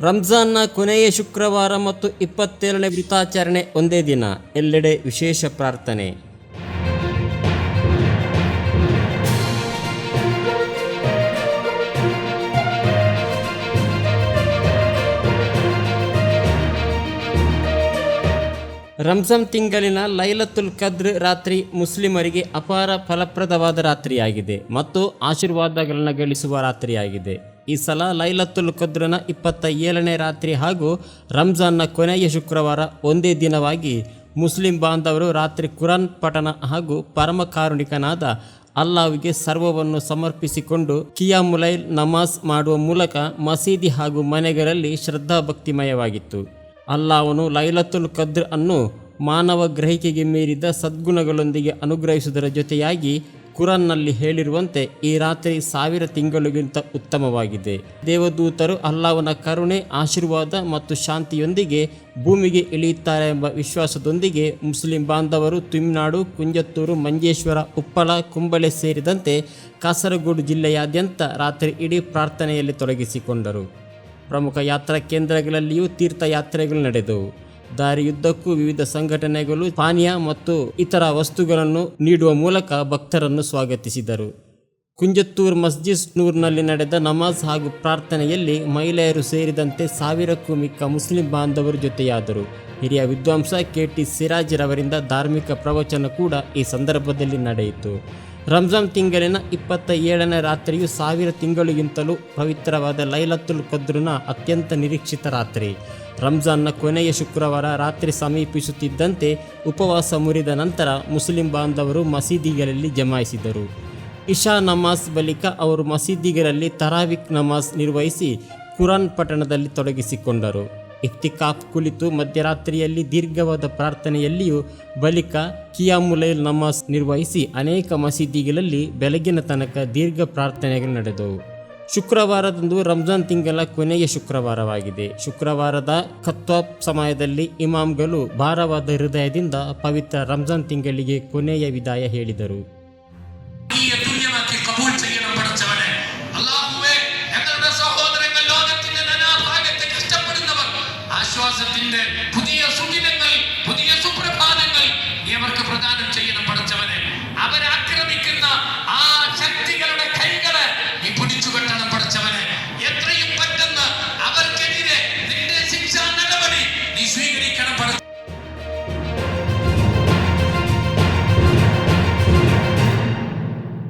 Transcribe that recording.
ರಂಜಾನ್ನ ಕೊನೆಯ ಶುಕ್ರವಾರ ಮತ್ತು ಇಪ್ಪತ್ತೇಳನೇ ವೃತಾಚರಣೆ ಒಂದೇ ದಿನ. ಎಲ್ಲೆಡೆ ವಿಶೇಷ ಪ್ರಾರ್ಥನೆ. ರಂಜಾನ್ ತಿಂಗಳಿನ ಲೈಲತುಲ್ ಕದ್ರ್ ರಾತ್ರಿ ಮುಸ್ಲಿಮರಿಗೆ ಅಪಾರ ಫಲಪ್ರದವಾದ ರಾತ್ರಿಯಾಗಿದೆ ಮತ್ತು ಆಶೀರ್ವಾದಗಳನ್ನು ಗಳಿಸುವ ರಾತ್ರಿಯಾಗಿದೆ. ಈ ಸಲ ಲೈಲತ್ತುಲ್ ಕದ್ರನ ಇಪ್ಪತ್ತ ಏಳನೇ ರಾತ್ರಿ ಹಾಗೂ ರಂಜಾನ್ನ ಕೊನೆಯ ಶುಕ್ರವಾರ ಒಂದೇ ದಿನವಾಗಿ ಮುಸ್ಲಿಂ ಬಾಂಧವರು ರಾತ್ರಿ ಕುರಾನ್ ಪಠಣ ಹಾಗೂ ಪರಮ ಕಾರುಣಿಕನಾದ ಅಲ್ಲಾವಿಗೆ ಸರ್ವವನ್ನು ಸಮರ್ಪಿಸಿಕೊಂಡು ಕಿಯಾಮುಲೈಲ್ ನಮಾಜ್ ಮಾಡುವ ಮೂಲಕ ಮಸೀದಿ ಹಾಗೂ ಮನೆಗಳಲ್ಲಿ ಶ್ರದ್ಧಾಭಕ್ತಿಮಯವಾಗಿತ್ತು. ಅಲ್ಲಾವನು ಲೈಲತ್ತುಲ್ ಕದ್ರ್ ಅನ್ನು ಮಾನವ ಗ್ರಹಿಕೆಗೆ ಮೀರಿದ ಸದ್ಗುಣಗಳೊಂದಿಗೆ ಅನುಗ್ರಹಿಸುವುದರ ಜೊತೆಯಾಗಿ ಕುರಾನ್ನಲ್ಲಿ ಹೇಳಿರುವಂತೆ ಈ ರಾತ್ರಿ ಸಾವಿರ ತಿಂಗಳಿಗಿಂತ ಉತ್ತಮವಾಗಿದೆ. ದೇವದೂತರು ಅಲ್ಲಾಹನ ಕರುಣೆ, ಆಶೀರ್ವಾದ ಮತ್ತು ಶಾಂತಿಯೊಂದಿಗೆ ಭೂಮಿಗೆ ಇಳಿಯುತ್ತಾರೆ ಎಂಬ ವಿಶ್ವಾಸದೊಂದಿಗೆ ಮುಸ್ಲಿಂ ಬಾಂಧವರು ತುಮ್ನಾಡು, ಕುಂಜತ್ತೂರು, ಮಂಜೇಶ್ವರ, ಉಪ್ಪಳ, ಕುಂಬಳೆ ಸೇರಿದಂತೆ ಕಾಸರಗೋಡು ಜಿಲ್ಲೆಯಾದ್ಯಂತ ರಾತ್ರಿ ಇಡೀ ಪ್ರಾರ್ಥನೆಯಲ್ಲಿ ತೊಡಗಿಸಿಕೊಂಡರು. ಪ್ರಮುಖ ಯಾತ್ರಾ ಕೇಂದ್ರಗಳಲ್ಲಿಯೂ ತೀರ್ಥಯಾತ್ರೆಗಳು ನಡೆದವು. ದಾರಿಯುದ್ದಕ್ಕೂ ವಿವಿಧ ಸಂಘಟನೆಗಳು, ಪಾನೀಯ ಮತ್ತು ಇತರ ವಸ್ತುಗಳನ್ನು ನೀಡುವ ಮೂಲಕ ಭಕ್ತರನ್ನು ಸ್ವಾಗತಿಸಿದರು. ಕುಂಜತ್ತೂರ್ ಮಸ್ಜಿದ್ ನೂರ್ನಲ್ಲಿ ನಡೆದ ನಮಾಜ್ ಹಾಗೂ ಪ್ರಾರ್ಥನೆಯಲ್ಲಿ ಮಹಿಳೆಯರು ಸೇರಿದಂತೆ ಸಾವಿರಕ್ಕೂ ಮಿಕ್ಕ ಮುಸ್ಲಿಂ ಬಾಂಧವರು ಜೊತೆಯಾದರು. ಹಿರಿಯ ವಿದ್ವಾಂಸ ಕೆ ಟಿ ಸಿರಾಜ್ ರವರಿಂದ ಧಾರ್ಮಿಕ ಪ್ರವಚನ ಕೂಡ ಈ ಸಂದರ್ಭದಲ್ಲಿ ನಡೆಯಿತು. ರಂಜಾನ್ ತಿಂಗಳಿನ ಇಪ್ಪತ್ತ ಏಳನೇ ರಾತ್ರಿಯು ಸಾವಿರ ತಿಂಗಳಿಗಿಂತಲೂ ಪವಿತ್ರವಾದ ಲೈಲತ್ತುಲ್ ಕದ್ರುನ ಅತ್ಯಂತ ನಿರೀಕ್ಷಿತ ರಾತ್ರಿ. ರಂಜಾನ್ನ ಕೊನೆಯ ಶುಕ್ರವಾರ ರಾತ್ರಿ ಸಮೀಪಿಸುತ್ತಿದ್ದಂತೆ ಉಪವಾಸ ಮುರಿದ ನಂತರ ಮುಸ್ಲಿಂ ಬಾಂಧವರು ಮಸೀದಿಗಳಲ್ಲಿ ಜಮಾಯಿಸಿದರು. ಇಶಾ ನಮಾಜ್ ಬಳಿಕ ಅವರು ಮಸೀದಿಗಳಲ್ಲಿ ತರಾವಿಕ್ ನಮಾಜ್ ನಿರ್ವಹಿಸಿ ಕುರಾನ್ ಪಟ್ಟಣದಲ್ಲಿ ತೊಡಗಿಸಿಕೊಂಡರು. ಇಫ್ತಿಕಾಫ್ ಕುಳಿತು ಮಧ್ಯರಾತ್ರಿಯಲ್ಲಿ ದೀರ್ಘವಾದ ಪ್ರಾರ್ಥನೆಯಲ್ಲಿಯೂ ಬಳಿಕ ಕಿಯಾಮುಲೈಲ್ ನಮಾಜ್ ನಿರ್ವಹಿಸಿ ಅನೇಕ ಮಸೀದಿಗಳಲ್ಲಿ ಬೆಳಗಿನ ತನಕ ದೀರ್ಘ ಪ್ರಾರ್ಥನೆಗಳು ನಡೆದವು. ಶುಕ್ರವಾರದಂದು ರಂಜಾನ್ ತಿಂಗಳ ಕೊನೆಯ ಶುಕ್ರವಾರವಾಗಿದೆ. ಶುಕ್ರವಾರದ ಖತ್ವಾಬ್ ಸಮಯದಲ್ಲಿ ಇಮಾಮ್ಗಳು ಭಾರವಾದ ಹೃದಯದಿಂದ ಪವಿತ್ರ ರಂಜಾನ್ ತಿಂಗಳಿಗೆ ಕೊನೆಯ ವಿದಾಯ ಹೇಳಿದರು.